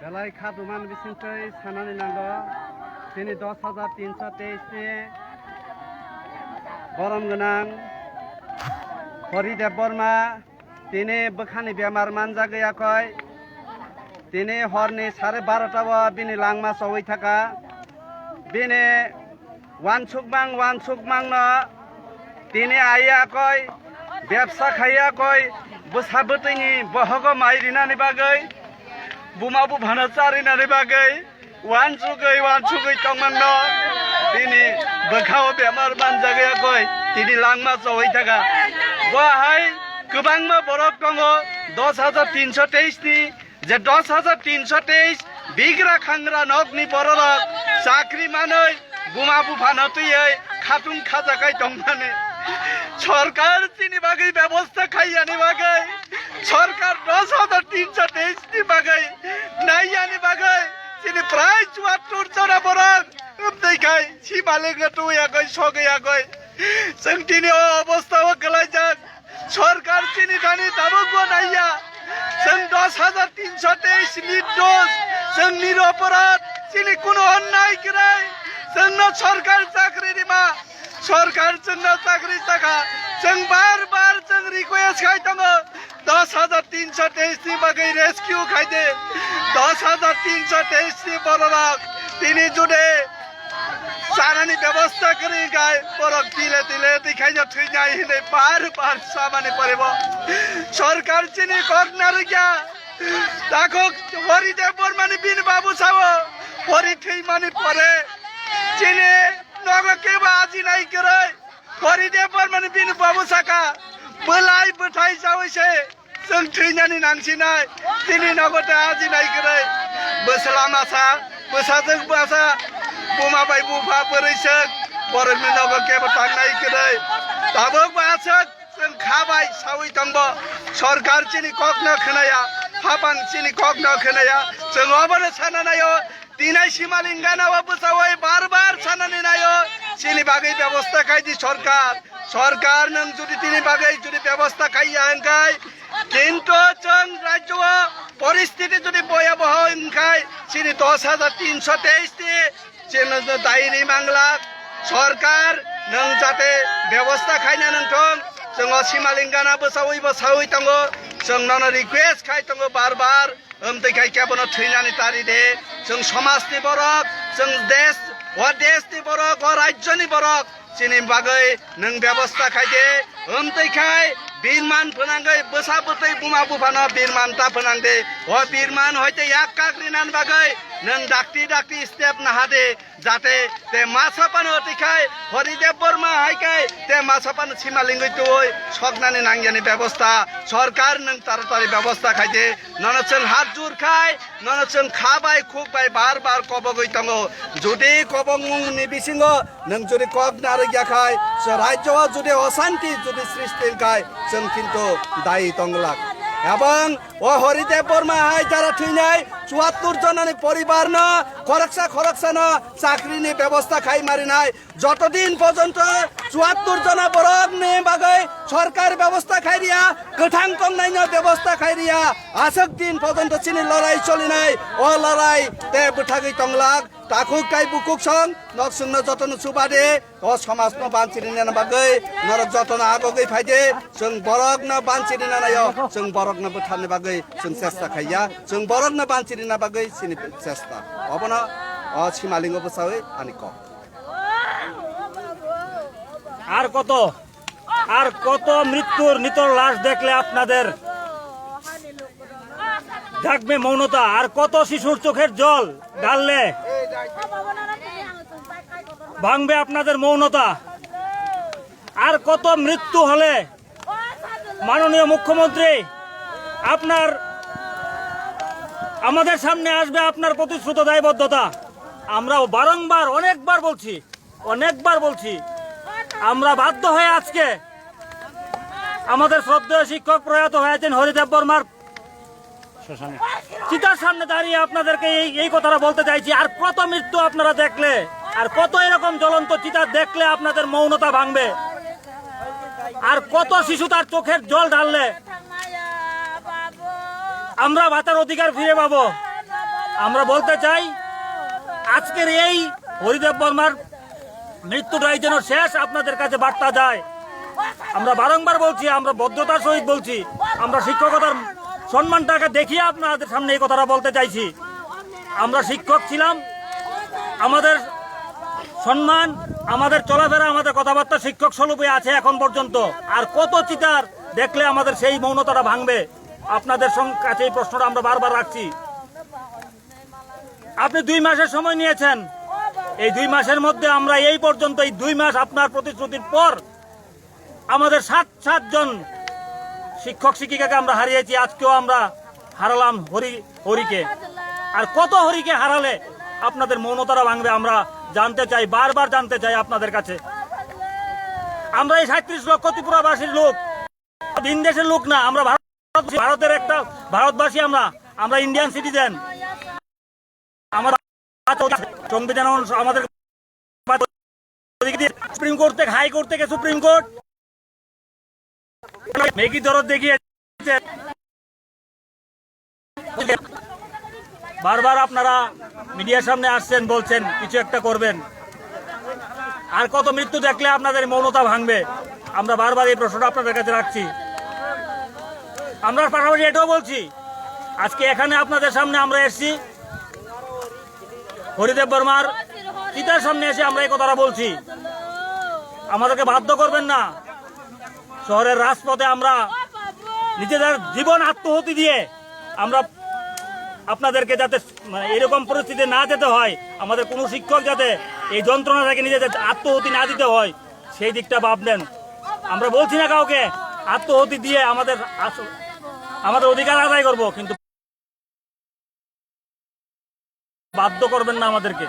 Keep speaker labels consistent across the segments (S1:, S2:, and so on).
S1: বেলায় খাদুমান বিসিন্টই সানানি নাঙ্গ তিনি দশ হাজার তিনশো তেইশনি গরম গোনাं হরিদেব বর্মা তিনি बोखानि बेमार मानजा गैयाखै তিনি হরনি সাড়ে বারোটাবো বিনি লাংমা সৌই থাকা বিনি ওয়ান সুকমাং ওয়ান সুকমাং ন তিনি আইয়া কয়, ব্যবসা খাইয়া কয় বসাবতৈনি বহগ মাইরিনানি বাগৈ, বুমাবু ভানচারিনানি বাগৈ ওয়ান চুগৈ ওয়ান চুগৈ টংমান্ন তিনি বখাও বেমার বানজাগয়া কয়, তিনি লাংমা চহৈ থাকা। বহাই गोबां मा बरफ दङ दस हाजार तिनस तेइसनि जे दस हाजार तिनस तेइस बिग्रा खांग्रा नगनि बरलक साख्रि मानै बुमा बुफानो थैयै खाथुम खाजाखाय दंबानो সরকার চিনি বাগै ব্যবস্থা খাইয়ানি বাগै সরকার দশ হাজার তিনশো তেইশনি বাগै নাইয়ানি বাগै চিনি প্রায় চুয়াত্তর জনা বরং দেখাই সিমালে গতুয়াগৈ সগৈয়াগৈ जों दिनै अबस्थायाव गोलैदों সরকার চিনি দানি দাবো নাইয়া जों দশ হাজার তিনশো তেইশ নির্দোষ जों নিরপরাধ চিনি কোনো অন্যায় করে जोंनो সরকার চাকরি দিমা সরকার जोंनो চাকরি থাকা जों বারবার जों রিকুয়েস্ট খাইতাম দশ হাজার তিনশো তেইশনি বাগै রেস্কিউ খাইদে দশ হাজার তিনশো তেইশনি বড়রাক তিনি জুড়ে সারানি ব্যবস্থা করে গায় বরফ দিলে দিলে দেখাই যা থুই যাই হিলে বার বার সামানে পড়ব সরকার চিনি কক না রেখা তাকো হরিদেব বর্মানি বিন বাবু সাব হরি থুই মানে পরে চিনি নগ কেবা আজি নাই করে হরিদেব বর্মানি বিন বাবু সাকা बोलाय बोथाय जावैसे जों थैनानै नांसिनाय दिनै नगदे আজি নাই करे बोसला मासा बोसाजों बासा बुमाबाय बुफा बोरैसो बरफनि नग केबो थांनाय करे दाबो बासक जों खाबाय सावै दंब सरकार चिनि कक न खोनाया फापान चिनि कक न खोनाया जों अबनो साना नायो दिनै सिमालिंगानावा बोसावै बार बार सानानै नायो চিনি বাগै ব্যবস্থা খাইছি সরকার সরকার নং যদি তিনি বাগै যদি ব্যবস্থা খাইয়া হংকাই কিন্তু जों রাজ্য পরিস্থিতি যদি ভয়াবহ হংকাই চিনি দশ হাজার তিনশো তেইশটি চিনি দায়রি মাংলা সরকার নং যাতে ব্যবস্থা খাইনা নংথं जोङो सिमालिंगाना बोसावै बोसावै दङ जोंनावनो रिकुवेस्ट खाय दङ बार बार ओमदैखाय केबनो थैनानै तारि दे जों समाजनि बरक जों देश व देशनि बरक व रायजोनि बरक चिनि बागै नों बेबस्था खायदे ओमदैखाय बिरमान फोनांगै बोसा बोतै बुमा बुफानो बिरमान ता फोनांदे व बिरमान हयते ডাকতি ডাকতি স্টেপ নাহাদে, যাতে তে মাছ পান অতি খায়, হরিদেব বর্মা হাইকায় তে মাছ হাপানো সীমালিঙ্গ ওই সগনানি নাঙ্গিয়ানি ব্যবস্থা, সরকার নং তাড়াতাড়ি ব্যবস্থা খাইতে। ননচন হাত জোর খায় ননচন খাবাই খুব বাই বার কব গইতঙ্গ যদি কব নিবিসিঙ্গ নেন যদি কব না রেগিয়া খায়। রাজ্য, যদি অশান্তি, যদি সৃষ্টি খায় যেন কিন্তু দায়ী তংলাক। এবং ও হরিদেব বর্মা হাই যারা থুইনাই চুয়াত্তর জনের পরিবার না, খরকসা খরকসা না চাকরিনি ব্যবস্থা খাই মারি নাই। যতদিন পর্যন্ত চুয়াত্তর জনা বরফ নে বাগৈ সরকার ব্যবস্থা খাই রিয়া গোথাং কংনাই ব্যবস্থা খাই রিয়া আসক দিন পর্যন্ত চিনি লড়াই চলি নাই ও লড়াই তে বুঠাগৈ টংলাক তাখুক কাই বুকুক সং নরসুন্ন যতন সুবাদে অ সমাজ ন বাঞ্চিনি নেন বাগৈ নর যতন আগগৈ ফাইদে, সং বরক ন বাঞ্চিনি নেন আয় বরক ন বুথানি বাগৈ খাইয়া, সং বরক ন বাঞ্চিনি নেন বাগৈ সিনি চেষ্টা। অবন, অ সিমালিঙ্গ আনি ক।
S2: আর কত আর কত মৃত্যুর নিতর লাশ দেখলে আপনাদের থাকবে মৌনতা, আর কত শিশুর চোখের জল? ঢাললে ভাঙবে আপনাদের মৌনতা। আর কত মৃত্যু হলে? মাননীয় মুখ্যমন্ত্রী, আপনার, আমাদের সামনে আসবে আপনার প্রতিশ্রুত দায়বদ্ধতা। আমরাও বারংবার, অনেকবার বলছি অনেকবার বলছি, আমরা বাধ্য হয়ে আজকে আমাদের শ্রদ্ধেয় শিক্ষক প্রয়াত হয়েছেন হরিদেব বর্মার শ্মশানে। চিতার সামনে দাঁড়িয়ে আপনাদেরকে এই এই কথাটা বলতে চাইছি, আর কত মৃত্যু আপনারা দেখলে, আর কত এরকম জ্বলন্ত চিতা দেখলে আপনাদের মৌনতা ভাঙবে, আর কত শিশু তার চোখের জল ঢাললে, আমরা ভাতার অধিকার ফিরে পাবো আমরা বলতে চাই, আজকের এই হরিদেব বর্মার মৃত্যুটাই যেন শেষ আপনাদের কাছে বার্তা যায় আমরা বারংবার বলছি, আমরা বদ্ধতার সহিত বলছি, আমরা শিক্ষকতার সম্মানটাকে দেখিয়ে আপনাদের সামনে এই কথাটা বলতে চাইছি। আমরা শিক্ষক ছিলাম। আমাদের সম্মান, আমাদের চলাফেরা, আমাদের কথাবার্তা শিক্ষক স্বরূপে আছে এখন পর্যন্ত। আর কত চিতার দেখলে আমাদের সেই মৌনতাটা ভাঙবে? আপনাদের কাছে এই প্রশ্নটা আমরা বারবার রাখছি। আপনি দুই মাসের সময় নিয়েছেন। এই দুই মাসের মধ্যে আমরা এই পর্যন্ত এই দুই মাস আপনার প্রতিশ্রুতির পর আমাদের সাত সাতজন শিক্ষক শিক্ষিকাকে আমরা হারিয়েছি, আজকেও আমরা হারালাম হরি, হরিকে। আর কত হরিকে হারালে আপনাদের মৌনতারা ভাঙবে, আমরা জানতে চাই, বারবার জানতে চাই আপনাদের কাছে। আমরা এই সাঁত্রিশ লক্ষ ত্রিপুরাবাসীর লোক, ভিন দেশের লোক না, আমরা ভারতের একটা ভারতবাসী আমরা আমরা ইন্ডিয়ান সিটিজেন সংবিধান আমাদের সুপ্রিম কোর্ট থেকে হাই কোর্ট থেকে সুপ্রিম কোর্ট মেকি দরদ দেখিয়েছে বারবার আপনারা মিডিয়ার সামনে আসছেন, বলছেন, কিছু একটা করবেন। আর কত মৃত্যু দেখলে আপনাদের মৌনতা ভাঙবে? আমরা বারবার এই প্রশ্নটা আপনাদের কাছে রাখছি। আমরা পাশাপাশি এটাও বলছি, আজকে এখানে আপনাদের সামনে আমরা এসেছি। হরিদেব বর্মার চিতার সামনে এসে আমরা এই কথাটা বলছি। আমাদেরকে বাধ্য করবেন না। শহরের রাজপথে আমরা নিজেদের জীবন আত্মহতি দিয়ে আমরা আপনাদেরকে যাতে মানে এরকম পরিস্থিতি না যেতে হয় আমাদের কোনো শিক্ষক যাতে এই যন্ত্রণা থেকে নিজেদের আত্মহতি না দিতে হয় সেই দিকটা ভাবলেন। আমরা বলছি না কাউকে আত্মহতি দিয়ে আমাদের আমাদের অধিকার আদায় করব কিন্তু বাধ্য করবেন না আমাদেরকে।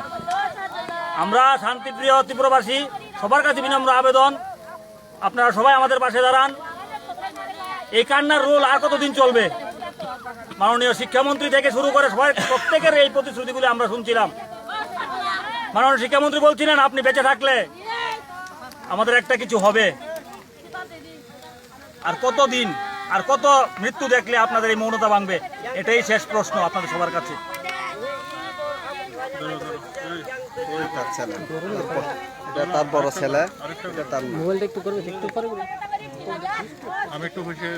S2: আমরা শান্তিপ্রিয় ত্রিপুরাবাসী সবার কাছে বিনম্র আবেদন। আপনারা সবাই আমাদের পাশে দাঁড়ান। এই কান্নার রোল আর কতদিন চলবে? মাননীয় শিক্ষামন্ত্রী থেকে শুরু করে সবাই প্রত্যেকের এই প্রতিশ্রুতিগুলি আমরা শুনছিলাম। মাননীয় শিক্ষামন্ত্রী বলছিলেন, আপনি বেঁচে থাকলে আমাদের একটা কিছু হবে। আর কত দিন আর কত মৃত্যু দেখলে আপনাদের এই মৌনতা ভাঙবে? এটাই শেষ প্রশ্ন আপনাদের সবার কাছে।
S1: তার বড় ছেলে তার
S3: মোবাইলটা একটু করবে দেখতে পারবে
S4: আমি একটু বসে